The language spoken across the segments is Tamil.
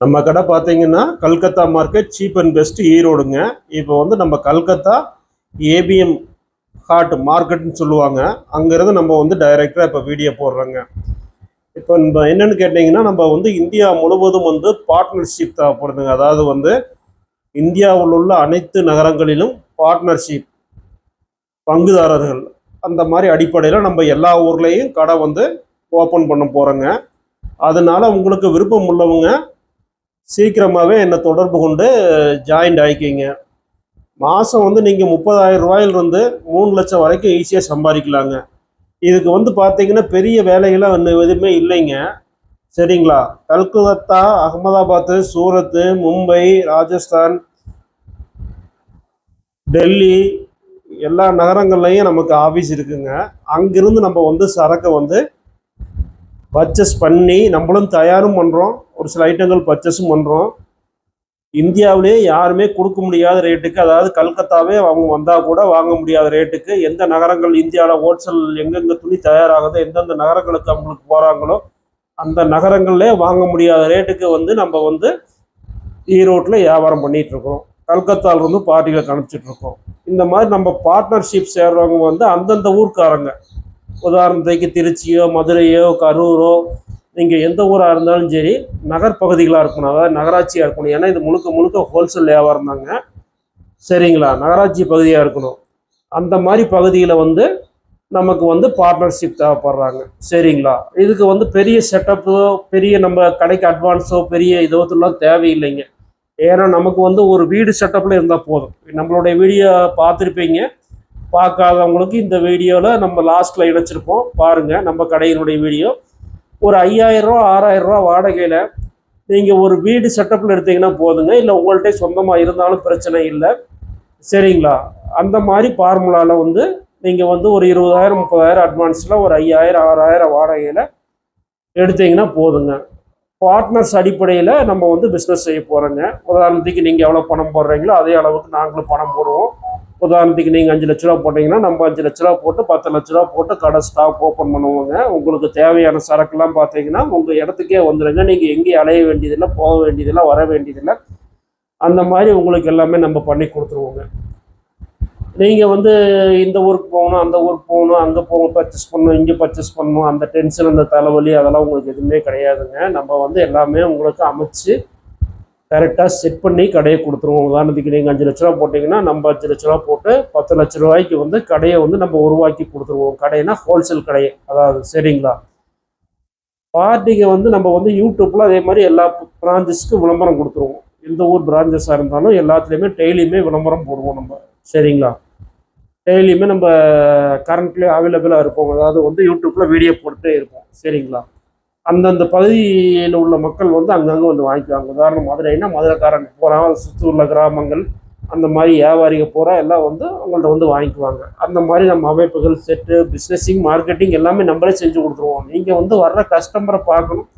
நம்ம கடை பார்த்தீங்கன்னா Calcutta market cheap and best ஈரோடுங்க. இப்போ வந்து நம்ம கல்கத்தா ஏபிஎம் ஹாட் மார்க்கெட்னு சொல்லுவாங்க. அங்கேருந்து நம்ம வந்து டைரெக்டாக இப்போ வீடியோ போடுறோங்க. இப்போ நம்ம என்னென்னு கேட்டிங்கன்னா நம்ம வந்து இந்தியா முழுவதும் வந்து பார்ட்னர்ஷிப் தேவைப்படுதுங்க. அதாவது வந்து இந்தியாவில் உள்ள அனைத்து நகரங்களிலும் பார்ட்னர்ஷிப் பங்குதாரர்கள் அந்த மாதிரி அடிப்படையில் நம்ம எல்லா ஊர்லேயும் கடை வந்து ஓப்பன் பண்ண போகிறோங்க அதனால் உங்களுக்கு விருப்பம் உள்ளவங்க சீக்கிரமாகவே என்னை தொடர்பு கொண்டு ஜாயின்ட் ஆகிக்கிங்க மாதம் வந்து நீங்கள் முப்பதாயிரம் ரூபாயிலிருந்து மூணு லட்சம் வரைக்கும் ஈஸியாக சம்பாதிக்கலாங்க. இதுக்கு வந்து பார்த்தீங்கன்னா பெரிய வேலைகள்லாம் ஒன்று எதுவுமே இல்லைங்க. சரிங்களா? கல்கத்தா அகமதாபாத்து சூரத்து மும்பை ராஜஸ்தான் டெல்லி எல்லா நகரங்கள்லையும் நமக்கு ஆஃபீஸ் இருக்குங்க. அங்கிருந்து நம்ம வந்து சரக்கை வந்து பர்ச்சேஸ் பண்ணி நம்மளும் தயாரும் பண்ணுறோம் ஒரு சில ஐட்டங்கள் பர்ச்சேஸும் பண்ணுறோம் இந்தியாவிலே யாருமே கொடுக்க முடியாத ரேட்டுக்கு அதாவது கல்கத்தாவே அவங்க வந்தால் கூட வாங்க முடியாத ரேட்டுக்கு எந்த நகரங்கள் இந்தியாவில் ஹோல்சேல் எங்கெங்கே துணி தயாராகுதோ எந்தெந்த நகரங்களுக்கு அவங்களுக்கு போகிறாங்களோ அந்த நகரங்கள்லே வாங்க முடியாத ரேட்டுக்கு வந்து நம்ம வந்து ஈரோட்டில் வியாபாரம் பண்ணிகிட்ருக்கோம் இருக்கோம் கல்கத்தாவிலிருந்து பார்ட்டிகளுக்கு அனுப்பிச்சிட்ருக்கோம் இந்த மாதிரி நம்ம பார்ட்னர்ஷிப் சேர்றவங்க வந்து அந்தந்த ஊர்க்காரங்க. உதாரணத்துக்கு திருச்சியோ மதுரையோ கரூரோ நீங்கள் எந்த ஊராக இருந்தாலும் சரி நகர்ப்பகுதிகளாக இருக்கணும். அதாவது நகராட்சியாக இருக்கணும். ஏன்னா இது முழுக்க முழுக்க ஹோல்சேல் வியாபாரம் தாங்க. சரிங்களா? நகராட்சி பகுதியாக இருக்கணும். அந்த மாதிரி பகுதியில் வந்து நமக்கு வந்து பார்ட்னர்ஷிப் தேவைப்படுறாங்க. சரிங்களா? இதுக்கு வந்து பெரிய செட்டப்போ பெரிய நம்ம கடைக்கு அட்வான்ஸோ பெரிய இதோத்தெல்லாம் தேவையில்லைங்க. ஏன்னா நமக்கு வந்து ஒரு வீடு செட்டப்பில் இருந்தால் போதும். நம்மளுடைய வீடியோ பார்த்துருப்பீங்க. பார்க்காதவங்களுக்கு இந்த வீடியோவில் நம்ம லாஸ்ட்டில் இணைச்சிருப்போம். பாருங்கள் நம்ம கடையினுடைய வீடியோ. ஒரு ஐயாயிரரூவா ஆறாயிரரூவா வாடகையில் நீங்கள் ஒரு வீடு செட்டப்பில் எடுத்தீங்கன்னா போதுங்க. இல்லை உங்கள்கிட்ட சொந்தமாக இருந்தாலும் பிரச்சனை இல்லை. சரிங்களா? அந்த மாதிரி ஃபார்முலாவில் வந்து நீங்கள் வந்து ஒரு இருபதாயிரம் முப்பதாயிரம் அட்வான்ஸில் ஒரு ஐயாயிரம் ஆறாயிரம் வாடகையில் எடுத்தீங்கன்னா போதுங்க. பார்ட்னர்ஸ் அடிப்படையில் நம்ம வந்து பிஸ்னஸ் செய்ய போகிறோங்க உதாரணத்துக்கு நீங்கள் எவ்வளோ பணம் போடுறீங்களோ அதே அளவுக்கு நாங்களும் பணம் போடுவோம். உதாரணத்துக்கு நீங்கள் அஞ்சு லட்ச ரூபா போட்டிங்கன்னா நம்ம அஞ்சு லட்ச ரூபா போட்டு பத்து லட்ச ரூபா போட்டு கடை ஸ்டாக் ஓப்பன் பண்ணுவோங்க. உங்களுக்கு தேவையான சரக்குலாம் பார்த்தீங்கன்னா உங்கள் இடத்துக்கே வந்துடுங்க நீங்கள் எங்கேயும் அலைய வேண்டியதில்லை போக வேண்டியதில்லை வர வேண்டியதில்லை. அந்த மாதிரி உங்களுக்கு எல்லாமே நம்ம பண்ணி கொடுத்துருவோங்க. நீங்கள் வந்து இந்த ஊருக்கு போகணும் அந்த ஊருக்கு போகணும் அங்கே போகணும் பர்ச்சேஸ் பண்ணணும் இங்கே பர்ச்சேஸ் பண்ணணும் அந்த டென்ஷன் அந்த தலைவலி அதெல்லாம் உங்களுக்கு எதுவுமே கிடையாதுங்க. நம்ம வந்து எல்லாமே உங்களுக்கு அமைச்சு கரெக்டாக செட் பண்ணி கடையை கொடுத்துருவோம். உதாரணத்துக்கு நீங்கள் அஞ்சு லட்ச ரூபா போட்டிங்கன்னா நம்ம அஞ்சு லட்ச ரூபா போட்டு பத்து லட்ச ரூபாய்க்கு வந்து கடையை வந்து நம்ம உருவாக்கி கொடுத்துருவோம். கடைனா ஹோல்சேல் கடையை. அதாவது சரிங்களா பார்ட்டிக்கு வந்து நம்ம வந்து யூடியூப்பில் அதே மாதிரி எல்லா பிரான்ச்சஸ்க்கும் விளம்பரம் கொடுத்துருவோம். எந்த ஊர் பிரான்ச்சஸாக இருந்தாலும் எல்லாத்துலேயுமே டெய்லியுமே விளம்பரம் போடுவோம் நம்ம. சரிங்களா டெய்லியுமே நம்ம கரண்ட்லேயே அவைலபிளாக இருப்போம். அதாவது வந்து யூடியூப்பில் வீடியோ போட்டுகிட்டே இருப்போம். சரிங்களா அந்தந்த பகுதியில் உள்ள மக்கள் வந்து அங்கங்கே வந்து வாங்கிக்குவாங்க. உதாரணம் மதுரைன்னா மதுரைக்காரங்க போகிறாங்க சுற்று உள்ள கிராமங்கள் அந்த மாதிரி வியாபாரிக பூரா எல்லாம் வந்து அவங்கள்ட்ட வந்து வாங்கிக்குவாங்க. அந்த மாதிரி நம்ம அமைப்புகள் செட்டு பிஸ்னஸிங் மார்க்கெட்டிங் எல்லாமே நம்மளே செஞ்சு கொடுத்துருவோம். நீங்கள் வந்து வர்ற கஸ்டமரை பார்க்கணும்.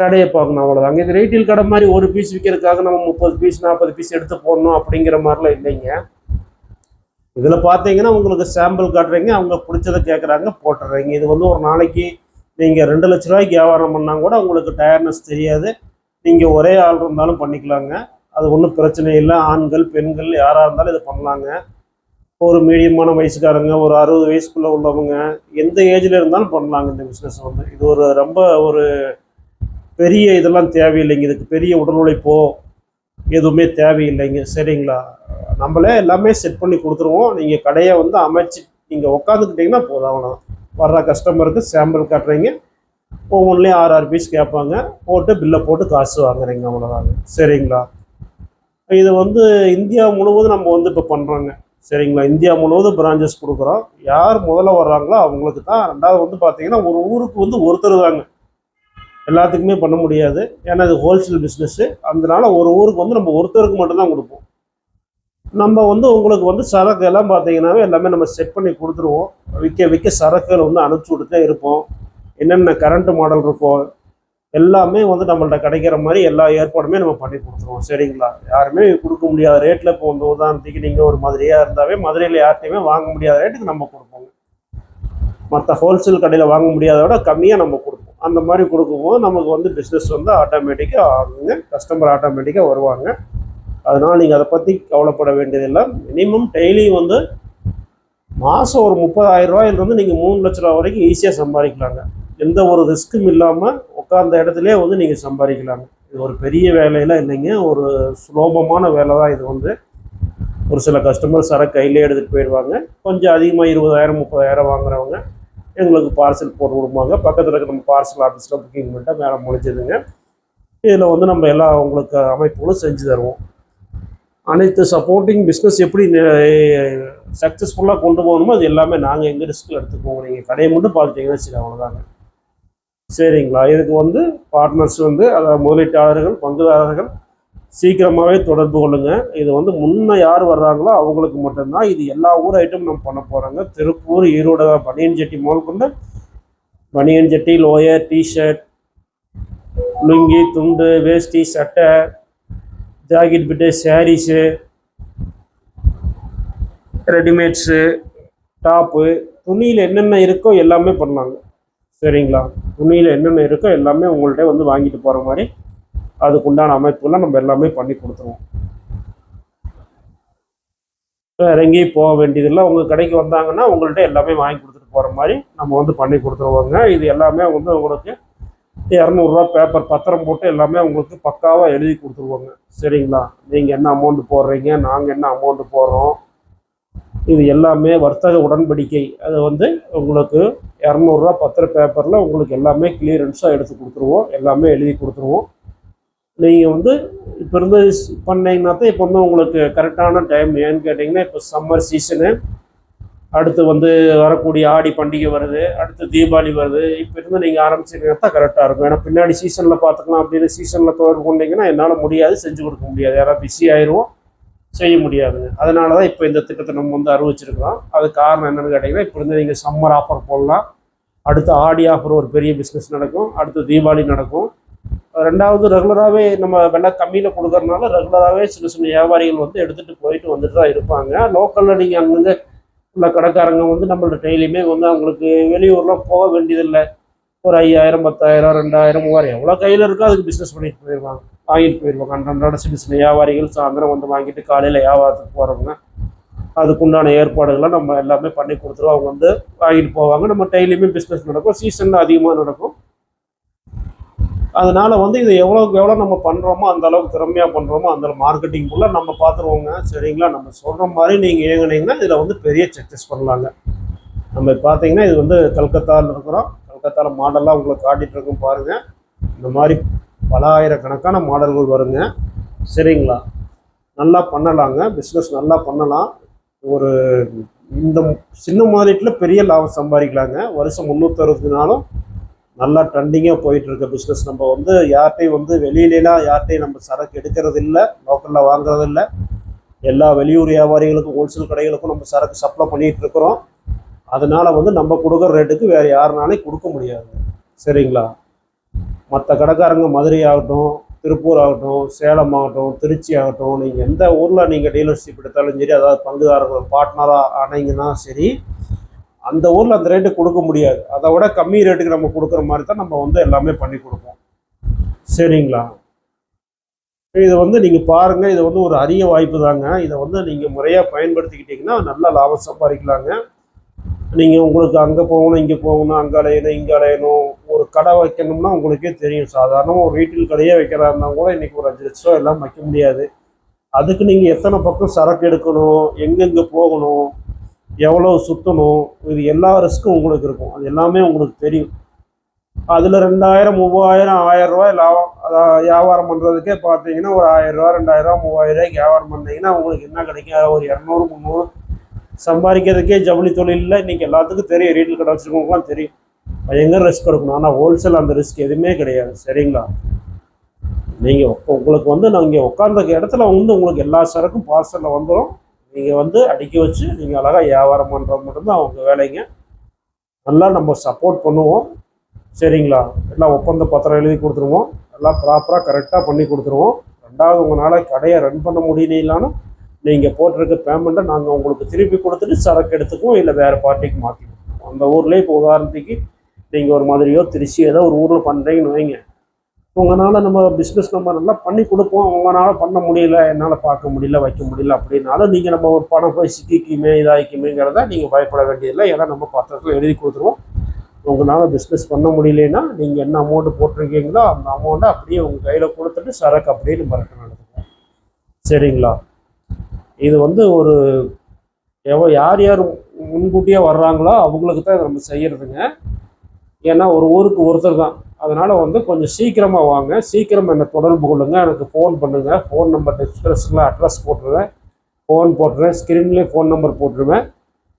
கடையை பார்க்கணும் அவ்வளோதாங்க இது ரீட்டைல் கடை மாதிரி ஒரு பீஸ் விற்கிறதுக்காக நம்ம முப்பது பீஸ் நாற்பது பீஸ் எடுத்து போடணும் அப்படிங்கிற மாதிரிலாம் இல்லைங்க. இதில் பார்த்தீங்கன்னா உங்களுக்கு சாம்பிள் காட்டுறீங்க. அவங்க பிடிச்சதை கேட்குறாங்க போட்டுடுறீங்க. இது வந்து ஒரு நாளைக்கு நீங்கள் ரெண்டு லட்ச ரூபாய்க்கு வியாபாரம் பண்ணால் கூட உங்களுக்கு டயர்னஸ் தெரியாது. நீங்கள் ஒரே ஆள் இருந்தாலும் பண்ணிக்கலாங்க. அது ஒன்றும் பிரச்சனை இல்லை. ஆண்கள் பெண்கள் யாராக இருந்தாலும் இதை பண்ணலாங்க. ஒரு மீடியமான வயசுக்காரங்க ஒரு அறுபது வயசுக்குள்ளே உள்ளவங்க எந்த ஏஜில் இருந்தாலும் பண்ணலாங்க இந்த பிஸ்னஸ் வந்து. இது ஒரு ரொம்ப ஒரு பெரிய இதெல்லாம் தேவையில்லைங்க. இதுக்கு பெரிய உடல் உழைப்போ எதுவுமே தேவையில்லைங்க. சரிங்களா? நம்மளே எல்லாமே செட் பண்ணி கொடுத்துருவோம். நீங்கள் கடையை வந்து அமைச்சு நீங்கள் உட்காந்துக்கிட்டிங்கன்னா போதும் அவ்வளோதான் வர்ற கஸ்டமருக்கு சாம்பிள் காட்டுறீங்க. ஒவ்வொன்றுலேயும் ஆறு ஆறு பீஸ் கேட்பாங்க. போட்டு பில்லை போட்டு காசு வாங்குறீங்க அவ்வளோதாங்க சரிங்களா? இது வந்து இந்தியா முழுவதும் நம்ம வந்து இப்போ பண்ணுறோங்க சரிங்களா? இந்தியா முழுவதும் பிரான்ச்சஸ் கொடுக்குறோம். யார் முதல்ல வர்றாங்களோ அவங்களுக்கு தான். ரெண்டாவது வந்து பார்த்தீங்கன்னா ஒரு ஊருக்கு வந்து ஒருத்தர் தாங்க. எல்லாத்துக்குமே பண்ண முடியாது. ஏன்னா இது ஹோல்சேல் பிஸ்னஸ்ஸு அதனால ஒரு ஊருக்கு வந்து நம்ம ஒருத்தருக்கு மட்டும்தான் கொடுப்போம். நம்ம வந்து உங்களுக்கு வந்து சரக்கு எல்லாம் பார்த்தீங்கன்னாவே எல்லாமே நம்ம செட் பண்ணி கொடுத்துருவோம். விற்க விற்க சரக்குகள் வந்து அனுப்பிச்சி விட்டுட்டே இருப்போம். என்னென்ன கரண்ட் மாடல் இருக்கும் எல்லாமே வந்து நம்மள்ட்ட கிடைக்கிற மாதிரி எல்லா ஏற்பாடுமே நம்ம பண்ணி கொடுத்துருவோம். சரிங்களா? யாருமே கொடுக்க முடியாத ரேட்டில் இப்போ வந்து உதாரணத்துக்கு நீங்கள் ஒரு மதுரையாக இருந்தாவே மதுரையில் யார்ட்டையுமே வாங்க முடியாத ரேட்டுக்கு நம்ம கொடுப்போங்க. மற்ற ஹோல்சேல் கடையில் வாங்க முடியாத விட கம்மியாக நம்ம கொடுப்போம். அந்த மாதிரி கொடுக்கும்போது நமக்கு வந்து பிஸ்னஸ் வந்து ஆட்டோமேட்டிக்காக ஆகுங்க. கஸ்டமர் ஆட்டோமேட்டிக்காக வருவாங்க. அதனால் நீங்கள் அதை பற்றி கவலைப்பட வேண்டியதில்லை. மினிமம் டெய்லி வந்து மாதம் ஒரு முப்பதாயிரம் ரூபாயிலிருந்து நீங்கள் மூணு லட்ச ரூபா வரைக்கும் ஈஸியாக சம்பாதிக்கலாங்க. எந்த ஒரு ரிஸ்க்கும் இல்லாமல் உட்கார்ந்த இடத்துலே வந்து நீங்கள் சம்பாதிக்கலாங்க. இது ஒரு பெரிய வேலையெல்லாம் இல்லைங்க. ஒரு சுலபமான வேலை தான் இது வந்து. ஒரு சில கஸ்டமர் சரக்கு கையிலே எடுத்துகிட்டு போயிடுவாங்க. கொஞ்சம் அதிகமாக இருபதாயிரம் முப்பதாயிரம் வாங்குறவங்க எங்களுக்கு பார்சல் போட்டு கொடுப்பாங்க. பக்கத்தில் இருக்கிற நம்ம பார்சல் ஆஃபீஸில் புக்கிங் பண்ணிட்டால் வேலை முடிஞ்சதுங்க. இதில் வந்து நம்ம எல்லா உங்களுக்கு அமைப்புகளும் செஞ்சு தருவோம். அனைத்து சப்போர்ட்டிங் பிஸ்னஸ் எப்படி சக்ஸஸ்ஃபுல்லாக கொண்டு போகணுமோ அது எல்லாமே நாங்கள் எங்கள் ரிஸ்கில் எடுத்துக்குவோம். நீங்கள் கடையை மட்டும் பார்த்துட்டீங்கன்னா சரி அவ்வளோதாங்க சரிங்களா? இதுக்கு வந்து பார்ட்னர்ஸ் வந்து அதாவது முதலீட்டாளர்கள் பங்குதாரர்கள் சீக்கிரமாகவே தொடர்பு கொள்ளுங்க. இது வந்து முன்னே யார் வர்றாங்களோ அவங்களுக்கு மட்டும்தான். இது எல்லா ஊர் ஐட்டம் நம்ம பண்ண போகிறோங்க திருப்பூர் ஈரோடு பனியன் செட்டி மால் கொண்டு பனியன் செட்டி லோயர் டிஷர்ட் லுங்கி துண்டு வேஷ்டி சட்டை jacket bit saris readymades top துணியில் என்னென்ன இருக்கோ எல்லாமே பண்ணாங்க. சரிங்களா? துணியில் என்னென்ன இருக்கோ எல்லாமே உங்கள்கிட்ட வந்து வாங்கிட்டு போகிற மாதிரி அதுக்குண்டான அமைப்புலாம் நம்ம எல்லாமே பண்ணி கொடுத்துருவோம். இறங்கி போக வேண்டியதில்லை உங்கள் கடைக்கு வந்தாங்கன்னா உங்கள்கிட்ட எல்லாமே வாங்கி கொடுத்துட்டு போகிற மாதிரி நம்ம வந்து பண்ணி கொடுத்துருவோங்க. இது எல்லாமே வந்து உங்களுக்கு இரநூறுவா பேப்பர் பத்திரம் போட்டு எல்லாமே உங்களுக்கு பக்காவாக எழுதி கொடுத்துருவோங்க. சரிங்களா? நீங்கள் என்ன அமௌண்ட் போடுறீங்க நாங்கள் என்ன அமௌண்ட் போடுறோம் இது எல்லாமே வர்த்தக உடன்படிக்கை. அது வந்து உங்களுக்கு இரநூறுவா பத்திர பேப்பரில் உங்களுக்கு எல்லாமே கிளியரன்ஸாக எடுத்து கொடுத்துருவோம் எல்லாமே எழுதி கொடுத்துருவோம். நீங்கள் வந்து இப்போ இருந்து ஸ்- பண்ணீங்கன்னா தான் இப்போ வந்து உங்களுக்கு கரெக்டான டைம் ஏன்னு கேட்டிங்கன்னா இப்போ சம்மர் சீசனு அடுத்து வந்து வரக்கூடிய ஆடி பண்டிகை வருது அடுத்து தீபாவளி வருது. இப்போ இருந்து நீங்கள் ஆரம்பிச்சீங்கன்னா தான் கரெக்டாக இருக்கும். ஏன்னா பின்னாடி சீசனில் பார்த்துக்கலாம் அப்படின்னு சீசனில் தொடர்பு கொண்டீங்கன்னா என்னால் முடியாது செஞ்சு கொடுக்க முடியாது. யாராவது பிஸி ஆயிடுவோம் செய்ய முடியாதுங்க. அதனால தான் இப்போ இந்த திட்டத்தை நம்ம வந்து அறிவிச்சிருக்கிறோம். அது காரணம் என்னென்னு கேட்டிங்கன்னா இப்போ இருந்து நீங்கள் சம்மர் ஆஃபர் போடலாம். அடுத்து ஆடி ஆஃபர் ஒரு பெரிய பிஸ்னஸ் நடக்கும். அடுத்து தீபாவளி நடக்கும். ரெண்டாவது ரெகுலராகவே நம்ம விலை கம்மியில் கொடுக்கறனால ரெகுலராகவே சின்ன சின்ன வியாபாரிகள் வந்து எடுத்துகிட்டு போயிட்டு வந்துட்டு தான் இருப்பாங்க லோக்கலில் நீங்கள் அங்கங்கே உள்ள கடைக்காரங்க வந்து நம்மள்ட்ட டெய்லியுமே வந்து அவங்களுக்கு வெளியூர்லாம் போக வேண்டியதில்லை. ஒரு ஐயாயிரம் பத்தாயிரம் ரெண்டாயிரம் மூவாயிரம் எவ்வளோ கையில் இருக்கோ அதுக்கு பிஸ்னஸ் பண்ணிட்டு போயிடுவாங்க. வாங்கிட்டு போயிடுவாங்க. அன்றாட சின்ன சின்ன வியாபாரிகள் சாயந்தரம் வந்து வாங்கிட்டு காலையில் வியாபாரத்துக்கு போகிறவங்க அதுக்குண்டான ஏற்பாடுகளை நம்ம எல்லாமே பண்ணி கொடுத்துருவோம். அவங்க வந்து வாங்கிட்டு போவாங்க. நம்ம டெய்லியுமே பிஸ்னஸ் நடக்கும். சீசனில் அதிகமாக நடக்கும். அதனால வந்து இது எவ்வளோக்கு எவ்வளோ நம்ம பண்ணுறோமோ அந்த அளவுக்கு திறமையாக பண்ணுறோமோ அந்த மார்க்கெட்டிங்குள்ளே நம்ம பார்த்துருவோங்க சரிங்களா? நம்ம சொல்கிற மாதிரி நீங்கள் இயங்குனீங்கன்னா இதில் வந்து பெரிய சக்ஸஸ் பண்ணலாங்க. நம்ம பார்த்தீங்கன்னா இது வந்து கல்கத்தாவில் இருக்கிறோம். கல்கத்தாவில் மாடலாக உங்களுக்கு காட்டிகிட்டு இருக்கோம் பாருங்கள் இந்த மாதிரி பல ஆயிரக்கணக்கான மாடல்கள் வருங்க. சரிங்களா? நல்லா பண்ணலாங்க. பிஸ்னஸ் நல்லா பண்ணலாம். ஒரு இந்த சின்ன மார்க்கெட்டில் பெரிய லாபம் சம்பாதிக்கலாங்க. வருஷம் முந்நூற்றறுபது நாளும் நல்லா ட்ரெண்டிங்காக போயிட்டு இருக்க பிஸ்னஸ் நம்ம வந்து யார்கிட்டையும் வந்து வெளியிலலாம் யார்கிட்டையும் நம்ம சரக்கு எடுக்கிறது இல்லை லோக்கலில் வாங்குறது இல்லை எல்லா வெளியூர் வியாபாரிகளுக்கும் ஹோல்சேல் கடைகளுக்கும் நம்ம சரக்கு சப்ளை பண்ணிகிட்டு இருக்கிறோம். அதனால வந்து நம்ம கொடுக்குற ரேட்டுக்கு வேறு யாருனாலையும் கொடுக்க முடியாது. சரிங்களா? மற்ற கடைக்காரங்க மதுரை ஆகட்டும் திருப்பூர் ஆகட்டும் சேலம் ஆகட்டும் திருச்சி ஆகட்டும் நீங்கள் எந்த ஊரில் நீங்கள் டீலர்ஷிப் எடுத்தாலும் சரி அதாவது பங்குதாரர்கள் பார்ட்னராக ஆனீங்கன்னா சரி அந்த ஊரில் அந்த ரேட்டு கொடுக்க முடியாது. அதை விட கம்மி ரேட்டுக்கு நம்ம கொடுக்குற மாதிரி தான் நம்ம வந்து எல்லாமே பண்ணி கொடுப்போம். சரிங்களா? இதை வந்து நீங்கள் பாருங்கள் இது வந்து ஒரு அரிய வாய்ப்பு தாங்க. இதை வந்து நீங்கள் முறையாக பயன்படுத்திக்கிட்டிங்கன்னா நல்லா லாபம் சம்பாதிக்கலாங்க. நீங்கள் உங்களுக்கு அங்கே போகணும் இங்கே போகணும் அங்கே அலையணும் இங்கே அலையணும். ஒரு கடை வைக்கணும்னா உங்களுக்கே தெரியும். சாதாரணமாக ஒரு ரீட்டில் கடையே வைக்கிறா இருந்தால் கூட இன்றைக்கி ஒரு அஞ்சு லட்ச ரூபா எல்லாம் வைக்க முடியாது. அதுக்கு நீங்கள் எத்தனை பக்கம் சரக்கு எடுக்கணும் எங்கெங்கே போகணும் எவ்வளோ சுற்றணும் இது எல்லா ரிஸ்க்கும் உங்களுக்கு இருக்கும். அது எல்லாமே உங்களுக்கு தெரியும். அதில் ரெண்டாயிரம் மூவாயிரம் ஆயிரம் ரூபாய் லாபம். அதாவது வியாபாரம் பண்ணுறதுக்கே பார்த்தீங்கன்னா ஒரு ஆயிரம் ரூபா ரெண்டாயிரம் ரூபா மூவாயிரம் ரூபாய்க்கு வியாபாரம் பண்ணிங்கன்னா உங்களுக்கு என்ன கிடைக்கும்? ஒரு இரநூறு முந்நூறு சம்பாதிக்கிறதுக்கே ஜவுளி தொழிலில் இன்றைக்கி எல்லாத்துக்கும் தெரியும். ரீட்டில் கடை வச்சுருக்கவங்களாம் தெரியும். பயங்கர ரிஸ்க் எடுக்கணும். ஆனால் ஹோல்சேல் அந்த ரிஸ்க் எதுவுமே கிடையாது. சரிங்களா? நீங்கள் உங்களுக்கு வந்து நீங்கள் உட்காந்த இடத்துல வந்து உங்களுக்கு எல்லா சரக்கும் பார்சலில் வந்துடும் நீங்கள் வந்து அடுக்கி வச்சு நீங்கள் அழகாக வியாபாரம் பண்ணுறது மட்டும்தான் அவங்க வேலைங்க. நல்லா நம்ம சப்போர்ட் பண்ணுவோம். சரிங்களா? எல்லாம் ஒப்பந்த பத்திரம் எழுதி கொடுத்துருவோம். எல்லாம் ப்ராப்பராக கரெக்டாக பண்ணி கொடுத்துருவோம். ரெண்டாவது உங்களால் கடையை ரன் பண்ண முடியலனாலும் நீங்கள் போட்டிருக்க பேமெண்ட்டை நாங்கள் உங்களுக்கு திருப்பி கொடுத்துட்டு சரக்கு எடுத்துக்குவோம். இல்லை வேறு பார்ட்டிக்கு மாற்றிக்குவோம் அந்த ஊர்லேயே இப்போ உதாரணத்துக்கு நீங்கள் ஒரு மாதிரியோ திருச்சி ஏதோ ஒரு ஊரில் பண்ணுறீங்கன்னு வைங்க. உங்களால் நம்ம பிஸ்னஸ் நம்ம நல்லா பண்ணி கொடுப்போம். உங்களால் பண்ண முடியல என்னால் பார்க்க முடியல வைக்க முடியல அப்படின்னாலும் நீங்கள் நம்ம ஒரு பணம் போய் சிக்கிக்குமே இதாகிக்குமேங்கிறத நீங்கள் பயப்பட வேண்டியதில்லை. ஏன்னா நம்ம பத்திரத்தில் எழுதி கொடுத்துருவோம். உங்களால் பிஸ்னஸ் பண்ண முடியலன்னா நீங்கள் என்ன அமௌண்ட்டு போட்டிருக்கீங்களோ அந்த அமௌண்ட்டை அப்படியே உங்கள் கையில் கொடுத்துட்டு சரக்கு அப்படியே நம்ம ரிட்டர்ன் எடுத்துக்கலாம். சரிங்களா? இது வந்து ஒரு எவ்வளோ யார் யார் முன்கூட்டியே வர்றாங்களோ அவங்களுக்கு தான் நம்ம செய்கிறதுங்க ஏன்னா ஒரு ஊருக்கு ஒருத்தர் தான். அதனால் வந்து கொஞ்சம் சீக்கிரமாக வாங்க. சீக்கிரம் என்னை தொடர்பு கொள்ளுங்கள் எனக்கு ஃபோன் பண்ணுங்கள் ஃபோன் நம்பர் டிஸ்கிரிப்ஷனில் அட்ரஸ் போட்டுருவேன். ஃபோன் போட்டுருவேன். ஸ்க்ரீன்லேயே ஃபோன் நம்பர் போட்டுருவேன்.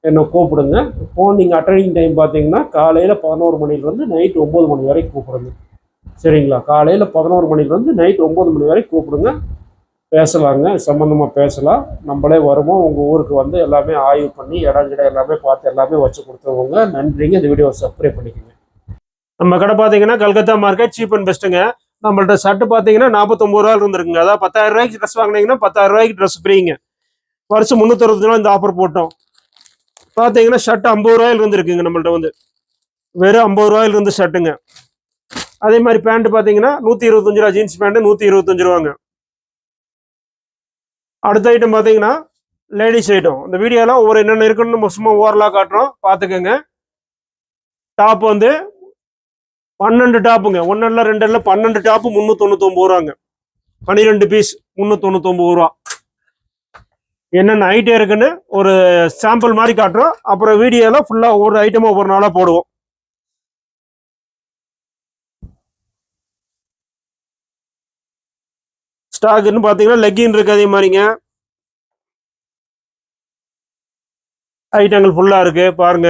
என்னை கூப்பிடுங்க. ஃபோன் நீங்கள் அட்டனிங் டைம் பார்த்தீங்கன்னா காலையில் பதினோரு மணிலேருந்து நைட் ஒம்பது மணி வரைக்கும் கூப்பிடுங்க. சரிங்களா? காலையில் பதினோரு மணிலேருந்து நைட் ஒம்பது மணி வரைக்கும் கூப்பிடுங்க. பேசலாங்க. சம்மந்தமாக பேசலாம். நம்மளே வருவோம். உங்கள் ஊருக்கு வந்து எல்லாமே ஆய்வு பண்ணி இடம் கிட எல்லாமே பார்த்து எல்லாமே வச்சு கொடுத்துருவோங்க. நன்றிங்க. இந்த வீடியோவை சப்ஸ்கிரைப் பண்ணிக்கோங்க. நம்ம கடை பார்த்தீங்கன்னா கல்கத்தா மார்க்கெட் சீப் அண்ட் பெஸ்ட்டுங்க நம்மள்ட்ட ஷர்ட் பார்த்தீங்கன்னா நாற்பத்தொம்பது ரூபா இருந்திருக்குங்க. அதாவது பத்தாயிரம் ரூபாய்க்கு ட்ரெஸ் வாங்கினீங்கன்னா பத்தாயிரம் ரூபாய்க்கு ட்ரெஸ் ஃப்ரீங்க வருஷம் முந்நூற்றி ரூபா இந்த ஆஃபர் போட்டோம். பார்த்தீங்கன்னா ஷர்ட் ஐம்பது ரூபாயில் இருந்துருக்குங்க நம்மள்ட்ட வந்து. வெறும் ஐம்பது ரூபாயில் இருந்து ஷர்ட்டுங்க அதே மாதிரி பேண்ட் பார்த்தீங்கன்னா நூற்றி இருபத்தஞ்சு ரூபா ஜீன்ஸ் பேண்ட்டு நூற்றி இருபத்தஞ்சு ரூபாங்க. அடுத்த ஐட்டம் பார்த்தீங்கன்னா லேடிஸ் ஐட்டம் இந்த வீடியோலாம் ஒவ்வொரு என்னென்ன இருக்குன்னு நம்ம சும்மா ஓரலாக காட்டுறோம். பார்த்துக்கோங்க. டாப் வந்து பன்னெண்டு டாப்புங்க ஒன்றில் ரெண்டுல பன்னெண்டு டாப்பு முந்நூற்றொண்ணூத்தொம்பது ரூபாங்க. பன்னிரெண்டு பீஸ் முந்நூற்றொண்ணூத்தொம்பது ரூபா. என்னென்ன ஐட்டம் இருக்குன்னு ஒரு சாம்பிள் மாதிரி காட்டுறோம். அப்புறம் வீடியோவில் ஃபுல்லாக ஒவ்வொரு ஐட்டமும் ஒவ்வொரு நாளாக போடுவோம். ஸ்டாக்குன்னு பார்த்தீங்கன்னா லெக்கின் இருக்கு அதே மாதிரிங்க. ஐட்டங்கள் ஃபுல்லாக இருக்கு. பாருங்க.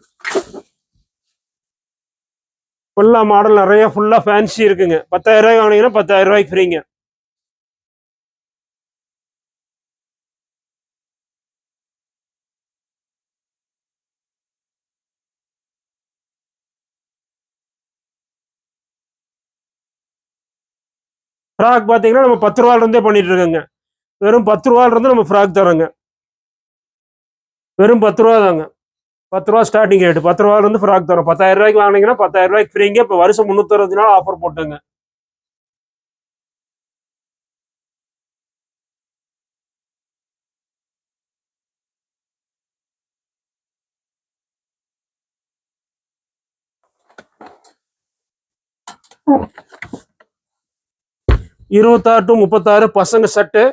ஃபுல்லாக மாடல் நிறைய ஃபுல்லாக ஃபேன்சி இருக்குங்க. பத்தாயிரம் ரூபாய்க்கு வாங்கினீங்கன்னா பத்தாயிரம் ரூபாய்க்கு ஃப்ரீங்க ஃப்ராக் பார்த்தீங்கன்னா நம்ம பத்து ரூபாயில இருந்தே பண்ணிட்டு இருக்கோங்க. வெறும் பத்து ரூபாயில நம்ம ஃப்ராக் தரோங்க வெறும் பத்து ரூபா தாங்க. பத்து ரூபா ஸ்டார்டிங் ரேட்டு பத்து ரூபாயில இருந்து ஃப்ராக் தரோம். பத்தாயிரம் ரூபாய்க்கு வாங்கினீங்கன்னா பத்தாயிரம் ரூபாய்க்கு ஃப்ரீங்க இப்போ வருஷம் முந்நூற்றறுபது நாள் ஆஃபர் போட்டுங்க. இருபத்தாறு டு முப்பத்தாறு பசங்க சட்டு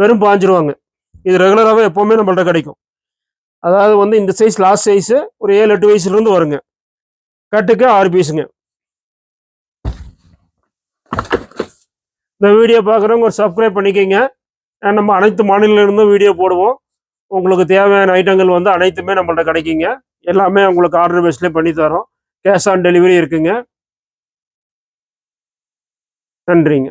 வெறும் பாஞ்சிருவாங்க. இது ரெகுலராகவே எப்போவுமே நம்மள்ட்ட கிடைக்கும். அதாவது வந்து இந்த சைஸ் லாஸ்ட் சைஸு ஒரு ஏழு எட்டு வயசுலேருந்து வருங்க. கட்டுக்கு ஆறு பீஸுங்க இந்த வீடியோ பார்க்குறவங்க ஒரு சப்ஸ்கிரைப் பண்ணிக்கோங்க. நம்ம அனைத்து மாநிலங்களிலிருந்தும் வீடியோ போடுவோம். உங்களுக்கு தேவையான ஐட்டங்கள் வந்து அனைத்துமே நம்மள்ட்ட கிடைக்குங்க. எல்லாமே உங்களுக்கு ஆர்டர் பேஸ்லேயே பண்ணி தரோம். கேஷ் ஆன் டெலிவரி இருக்குங்க. நன்றிங்க.